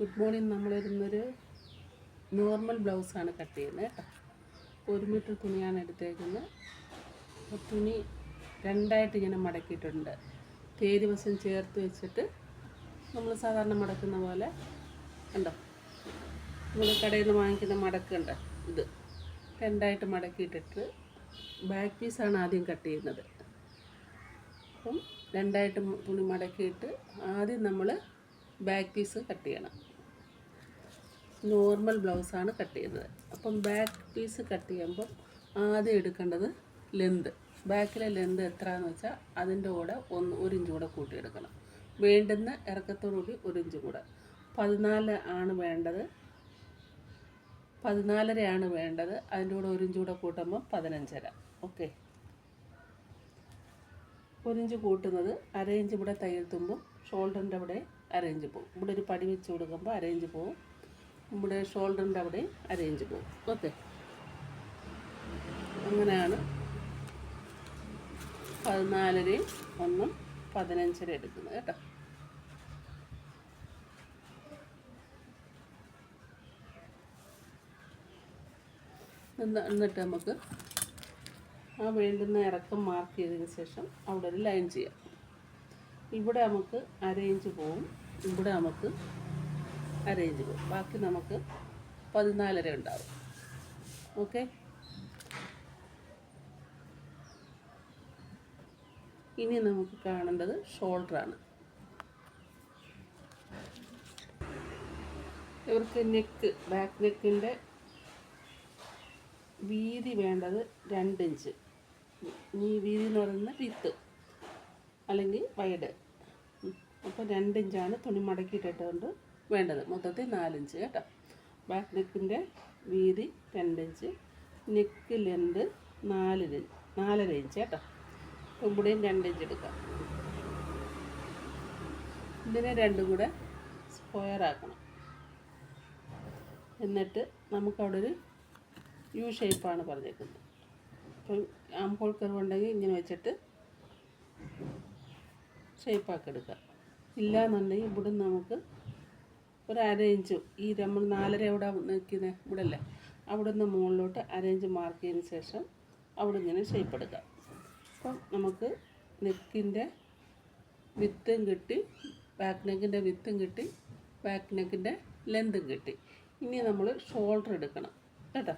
Good morning നമ്മളിരുന്നൊരു normal ബ്ലൗസാണ് cut ചെയ്യുന്നത് കേട്ടോ. ഒരു മീറ്റർ തുണിയാണ് എടുത്തേക്കുന്നത്. അപ്പോൾ തുണി രണ്ടായിട്ട് ഇങ്ങനെ മടക്കിയിട്ടുണ്ട്. തേരി വശം ചേർത്ത് വെച്ചിട്ട് നമ്മൾ സാധാരണ മടക്കുന്ന പോലെ കണ്ടോ? നമ്മൾ കടയിൽ നിന്ന് വാങ്ങിക്കുന്ന മടക്കുണ്ട് ഇത് രണ്ടായിട്ട് മടക്കിയിട്ടിട്ട് ബാക്ക് പീസാണ് ആദ്യം കട്ട് ചെയ്യുന്നത്. അപ്പം രണ്ടായിട്ട് തുണി മടക്കിയിട്ട് ആദ്യം നമ്മൾ ബാക്ക് പീസ് കട്ട് ചെയ്യണം. നോർമൽ ബ്ലൗസാണ് കട്ട് ചെയ്യുന്നത്. അപ്പം ബാക്ക് പീസ് കട്ട് ചെയ്യുമ്പോൾ ആദ്യം എടുക്കേണ്ടത് ലെന്ത്. ബാക്കിലെ ലെന്ത് എത്രയാണെന്ന് വെച്ചാൽ അതിന്റെ കൂടെ ഒന്ന് ഒരു ഇഞ്ച് കൂടെ കൂട്ടിയെടുക്കണം. വേണ്ടുന്ന ഇറക്കത്തോടുകൂടി ഒരു ഇഞ്ച് കൂടെ. പതിനാല് ആണ് വേണ്ടത്. പതിനാലരയാണ് വേണ്ടത്. അതിന്റെ കൂടെ ഒരു ഇഞ്ച് കൂടെ കൂട്ടുമ്പോൾ പതിനഞ്ചര. ഓക്കെ. ഒരു ഇഞ്ച് കൂട്ടുന്നത് അര ഇഞ്ച് ഇവിടെ തയ്യൽ ഷോൾഡറിന്റെ അവിടെ അര ഇഞ്ച് പോകും ഇവിടെ ഒരു പടി വെച്ച് കൊടുക്കുമ്പോൾ അര ഇഞ്ച് പോകും ഇവിടെ ഷോൾഡറിന്റെ അവിടെ അറേഞ്ച് ഇഞ്ച് പോകും ഓക്കെ. അങ്ങനെയാണ് പതിനാലരയും ഒന്നും പതിനഞ്ചര എടുക്കുന്നത് കേട്ടോ. എന്ന് എന്നിട്ട് നമുക്ക് ആ വേണ്ടുന്ന ഇറക്കം മാർക്ക് ചെയ്തതിന് ശേഷം അവിടെ ഒരു ലൈൻ ചെയ്യാം. ഇവിടെ നമുക്ക് അരയിഞ്ച് പോവും. ഇവിടെ നമുക്ക് അരയിഞ്ച് പോവും ബാക്കി നമുക്ക് പതിനാലര ഉണ്ടാവും. ഓക്കെ ഇനി നമുക്ക് കാണേണ്ടത് ഷോൾഡറാണ് ഇവർക്ക് നെക്ക് ബാക്ക് നെക്കിന്റെ വീതി വേണ്ടത് രണ്ട് ഇഞ്ച് ഈ വീതി എന്ന് പറയുന്നത് വിത്ത് അല്ലെങ്കിൽ വൈഡ് അപ്പോൾ രണ്ട് ഇഞ്ചാണ് തുണി മടക്കിയിട്ടിട്ടുകൊണ്ട് വേണ്ടത്. മൊത്തത്തിൽ നാലിഞ്ച് കേട്ടോ. ബാക്ക് നെക്കിന്റെ വീതി രണ്ടിഞ്ച്. നെക്ക് ലെന്ത് നാല് നാലര ഇഞ്ച് കേട്ടോ. തുമ്പുടിയും ഇവിടെയും രണ്ട് ഇഞ്ച് എടുക്കാം. ഇതിനെ രണ്ടും കൂടെ സ്ക്വയർ ആക്കണം. എന്നിട്ട് നമുക്കവിടെ ഒരു യു ഷേപ്പാണ് പറഞ്ഞേക്കുന്നത്. അപ്പം ആംപോൾ കർവ് ഉണ്ടെങ്കിൽ ഇങ്ങനെ വെച്ചിട്ട് ഷേപ്പാക്കി എടുക്കുക ഇല്ല എന്നുണ്ടെങ്കിൽ ഇവിടെ നമുക്ക് ഒരു അര ഇഞ്ച് ഈ നമ്മൾ നാലര എവിടെ നിൽക്കുന്നത് ഇവിടെ അല്ലേ അവിടെ നിന്ന് മുകളിലോട്ട് അര മാർക്ക് ചെയ്തതിന് ശേഷം അവിടെ ഇങ്ങനെ ഷേപ്പ് എടുക്കാം. അപ്പം നമുക്ക് നെക്കിന്റെ വിത്തും കിട്ടി ബാക്ക് നെക്കിന്റെ വിത്തും കിട്ടി ബാക്ക് നെക്കിന്റെ ലെന്തും കിട്ടി. ഇനി നമ്മൾ ഷോൾഡർ എടുക്കണം. കേട്ടോ?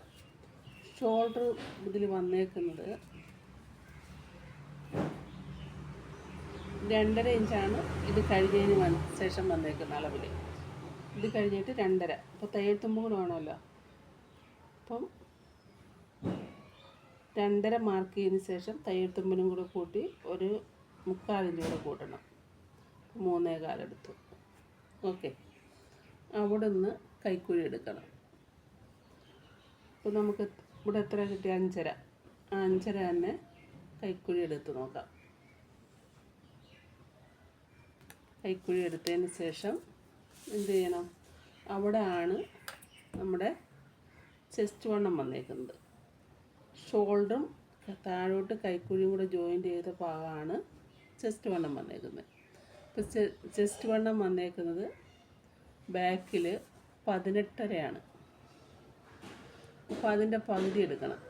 ഷോൾഡർ ഇതിൽ വന്നേക്കുന്നത് രണ്ടര ഇഞ്ചാണ് ഇത് കഴിഞ്ഞതിന് ശേഷം വന്നേക്കുന്ന അളവിൽ ഇത് കഴിഞ്ഞിട്ട് രണ്ടര. അപ്പോൾ തയ്യൽ കൂടെ വേണമല്ലോ. അപ്പം രണ്ടര മാർക്ക് ചെയ്തതിന് ശേഷം തയ്യൽ കൂടെ കൂട്ടി ഒരു മുക്കാലിഞ്ച് കൂടെ കൂട്ടണം. മൂന്നേ കാലെടുത്തു ഓക്കെ. അവിടെ നിന്ന് കൈക്കുഴി എടുക്കണം. അപ്പോൾ നമുക്ക് ഇവിടെ എത്ര കിട്ടി അഞ്ചര. ആ അഞ്ചര തന്നെ കൈക്കുഴി എടുത്ത് നോക്കാം. കൈക്കുഴി എടുത്തതിന് ശേഷം എന്ത് ചെയ്യണം അവിടെ ആണ് നമ്മുടെ ചെസ്റ്റ് വണ്ണം വന്നേക്കുന്നത്. ഷോൾഡറും താഴോട്ട് കൈക്കുഴിയും കൂടെ ജോയിന്റ് ചെയ്ത ഭാഗമാണ് ചെസ്റ്റ് വണ്ണം വന്നേക്കുന്നത്. ഇപ്പോൾ ചെസ്റ്റ് വണ്ണം വന്നേക്കുന്നത് ബാക്കിൽ പതിനെട്ടരയാണ്. അപ്പോൾ അതിന്റെ പകുതി എടുക്കണം.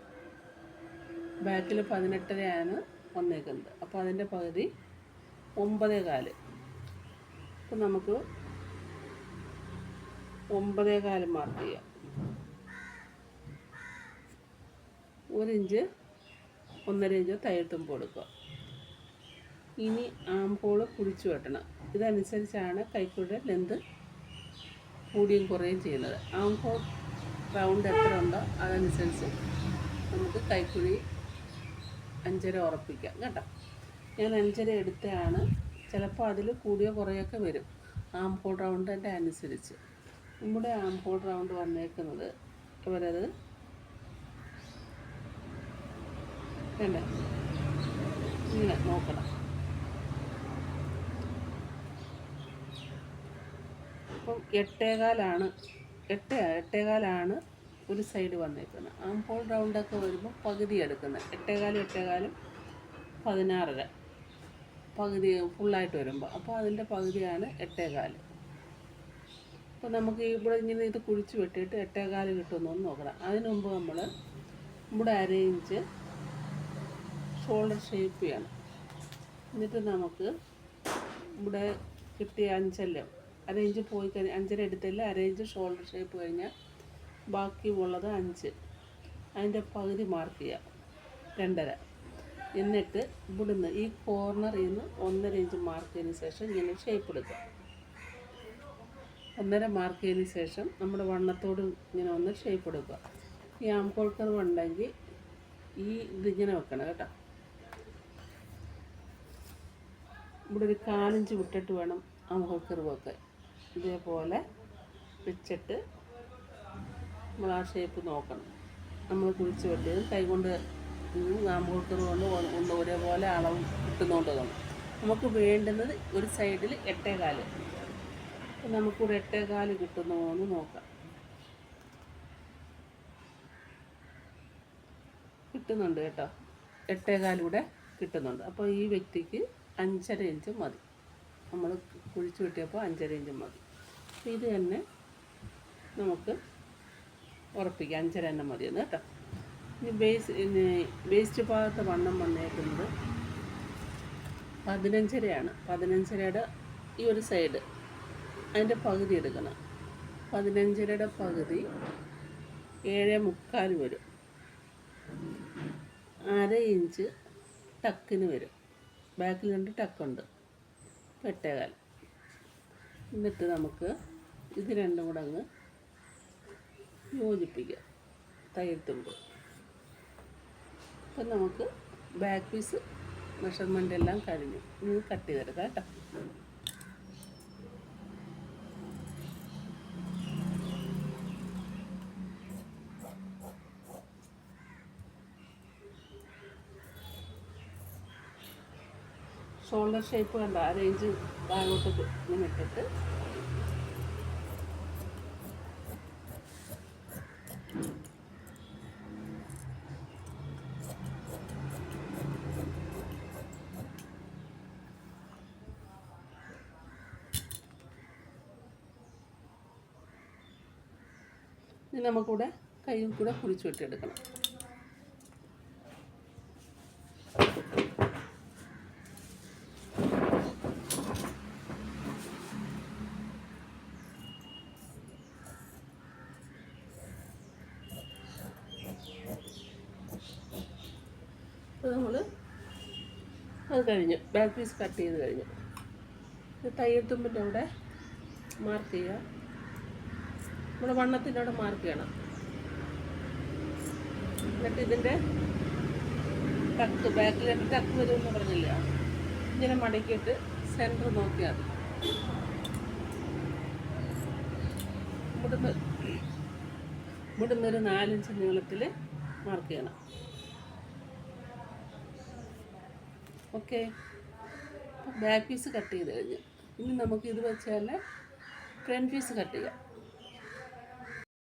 ബാക്കിൽ പതിനെട്ടരയാണ് വന്നേക്കുന്നത്. അപ്പോൾ അതിന്റെ പകുതി ഒമ്പതേ കാൽ. അപ്പോൾ നമുക്ക് ഒമ്പതേ കാൽ മാർക്ക് ചെയ്യാം. ഒരു ഇഞ്ച് ഒന്നര ഇഞ്ച് തയ്യൽ തുമ്പ് കൊടുക്കുക. ഇനി ആംപോൾ കുഴിച്ചു വെട്ടണം. ഇതനുസരിച്ചാണ് കൈക്കുഴിയുടെ ലെന്ത് കൂടിയും കുറയും ചെയ്യുന്നത്. ആംപോൾ റൗണ്ട് എത്ര ഉണ്ടോ അതനുസരിച്ച് നമുക്ക് കൈക്കുഴി അഞ്ചര ഉറപ്പിക്കാം കേട്ടോ. ഞാൻ അഞ്ചര എടുത്തതാണ് ചിലപ്പോൾ അതിൽ കൂടിയോ കുറയൊക്കെ വരും. ആംപോൾ റൗണ്ടിന്റെ അനുസരിച്ച്. നമ്മുടെ ആംപോൾ റൗണ്ട് വന്നേക്കുന്നത്. ഇവരത് വേണ്ട ഇങ്ങനെ നോക്കണം. അപ്പം എട്ടേകാലാണ് എട്ട് എട്ടേകാലാണ് ഒരു സൈഡ് വന്നേക്കുന്നത്. ആംപോൾ റൗണ്ടൊക്കെ വരുമ്പോൾ പകുതി എടുക്കുന്നത്. എട്ടേകാലും എട്ടേകാലും പതിനാറര. പകുതി ഫുള്ളായിട്ട് വരുമ്പോൾ അപ്പോൾ അതിന്റെ പകുതിയാണ് എട്ടേകാൽ. അപ്പോൾ നമുക്ക് ഇവിടെ ഇങ്ങനെ ഇത് കുഴിച്ച് വെട്ടിയിട്ട് എട്ടേകാൽ കിട്ടുമെന്നൊന്ന് നോക്കണം. അതിനുമുമ്പ് നമ്മൾ ഇവിടെ ഇഞ്ച് ഷോൾഡർ ഷേപ്പ് ചെയ്യണം. എന്നിട്ട് നമുക്ക് ഇവിടെ കിട്ടിയ അഞ്ചല്ലോ അരേഞ്ച് പോയി കഴിഞ്ഞാൽ അഞ്ചര എടുത്തില്ല ഇഞ്ച് ഷോൾഡർ ഷേപ്പ് കഴിഞ്ഞാൽ ബാക്കി ഉള്ളത് അഞ്ച്. അതിന്റെ പകുതി മാർക്ക് ചെയ്യാം രണ്ടര. എന്നിട്ട് ഇവിടുന്ന് ഈ കോർണറിൽ നിന്ന് ഒന്നര ഇഞ്ച് മാർക്ക് ചെയ്തതിന് ശേഷം ഇങ്ങനെ ഷേപ്പ് എടുക്കുക ഒന്നര മാർക്ക് ചെയ്തതിന് ശേഷം നമ്മുടെ വണ്ണത്തോട് ഇങ്ങനെ ഒന്ന് ഷേപ്പ് എടുക്കുക. ഈ ആംകോൾ കർവ് ഈ ഇതിങ്ങനെ വെക്കണം കേട്ടോ. ഇവിടെ ഒരു കാലഞ്ച് വിട്ടിട്ട് വേണം ആംകോൾ കർവ് വെക്കാൻ. ഇതേപോലെ വെച്ചിട്ട് നമ്മൾ ആ ഷേപ്പ് നോക്കണം. നമ്മൾ കുഴിച്ച് വെട്ടിയത് കൈകൊണ്ട് ആംകോൾ കർവ് കൊണ്ട് ഒരേപോലെ അളവ് കിട്ടുന്നോണ്ട് നമുക്ക് വേണ്ടുന്നത് ഒരു സൈഡിൽ എട്ടേകാൽ നമുക്കിവിടെ എട്ടേകാൽ കിട്ടുന്നോ എന്ന് നോക്കാം. കിട്ടുന്നുണ്ട് കേട്ടോ. എട്ടേകാലൂടെ കിട്ടുന്നുണ്ട്. അപ്പോൾ ഈ വ്യക്തിക്ക് അഞ്ചര ഇഞ്ച് മതി. നമ്മൾ കുഴിച്ചു കിട്ടിയപ്പോൾ അഞ്ചര ഇഞ്ച് മതി. ഇത് തന്നെ നമുക്ക് ഉറപ്പിക്കാം. അഞ്ചര തന്നെ മതിയെന്ന് കേട്ടോ. ഇനി ബേസ് പിന്നെ വേസ്റ്റ് ഭാഗത്ത് വണ്ണം വന്നേക്കുന്നത് പതിനഞ്ചരയാണ്. പതിനഞ്ചരയുടെ ഈ ഒരു സൈഡ് അതിന്റെ പകുതി എടുക്കണം. പതിനഞ്ചരയുടെ പകുതി ഏഴ് മുക്കാൽ വരും. അര ഇഞ്ച് ടക്കിന് വരും. ബാക്കിൽ രണ്ട് ടക്കുണ്ട്. വെട്ടേകാൽ എന്നിട്ട് നമുക്ക് ഇത് രണ്ടും കൂടെ അങ്ങ് യോജിപ്പിക്കുക തയ്യൽ തുമ്പ്. അപ്പം നമുക്ക് ബാക്ക് പീസ് മെഷർമെന്റ് എല്ലാം കഴിഞ്ഞു. ഇനി കട്ട് ചെയ്തെടുക്കാം കേട്ടോ. ഷോൾഡർ ഷേപ്പ് കണ്ട റേഞ്ച് താഴോട്ട് ഇങ്ങനെ ഇട്ടിട്ട്. ഇനി നമുക്കിവിടെ കൂടെ കുഴിച്ചു വെട്ടിയെടുക്കണം അപ്പോൾ നമ്മൾ അത് കഴിഞ്ഞു. ബാക്ക് പീസ് കട്ട് ചെയ്ത് കഴിഞ്ഞു. തയ്യൽ തുമ്പിന്റെ അവിടെ മാർക്ക് ചെയ്യുക. നമ്മുടെ വണ്ണത്തിന്റെ അവിടെ മാർക്ക് ചെയ്യണം. എന്നിട്ട് ഇതിന്റെ ടക്ക് ബാക്കിലേക്ക് ടക്ക് വരുമെന്ന് പറഞ്ഞില്ല? ഇങ്ങനെ മടക്കിയിട്ട് സെന്റർ നോക്കിയാൽ മതി. ഇവിടുന്ന് ഇവിടുന്ന് ഒരു നാലിഞ്ച് നീളത്തിൽ മാർക്ക് ചെയ്യണം. ഓക്കെ. ബാക്ക് പീസ് കട്ട് ചെയ്ത് കഴിഞ്ഞു. ഇനി നമുക്ക് ഇത് വെച്ചാൽ ഫ്രണ്ട് പീസ് കട്ട് ചെയ്യാം.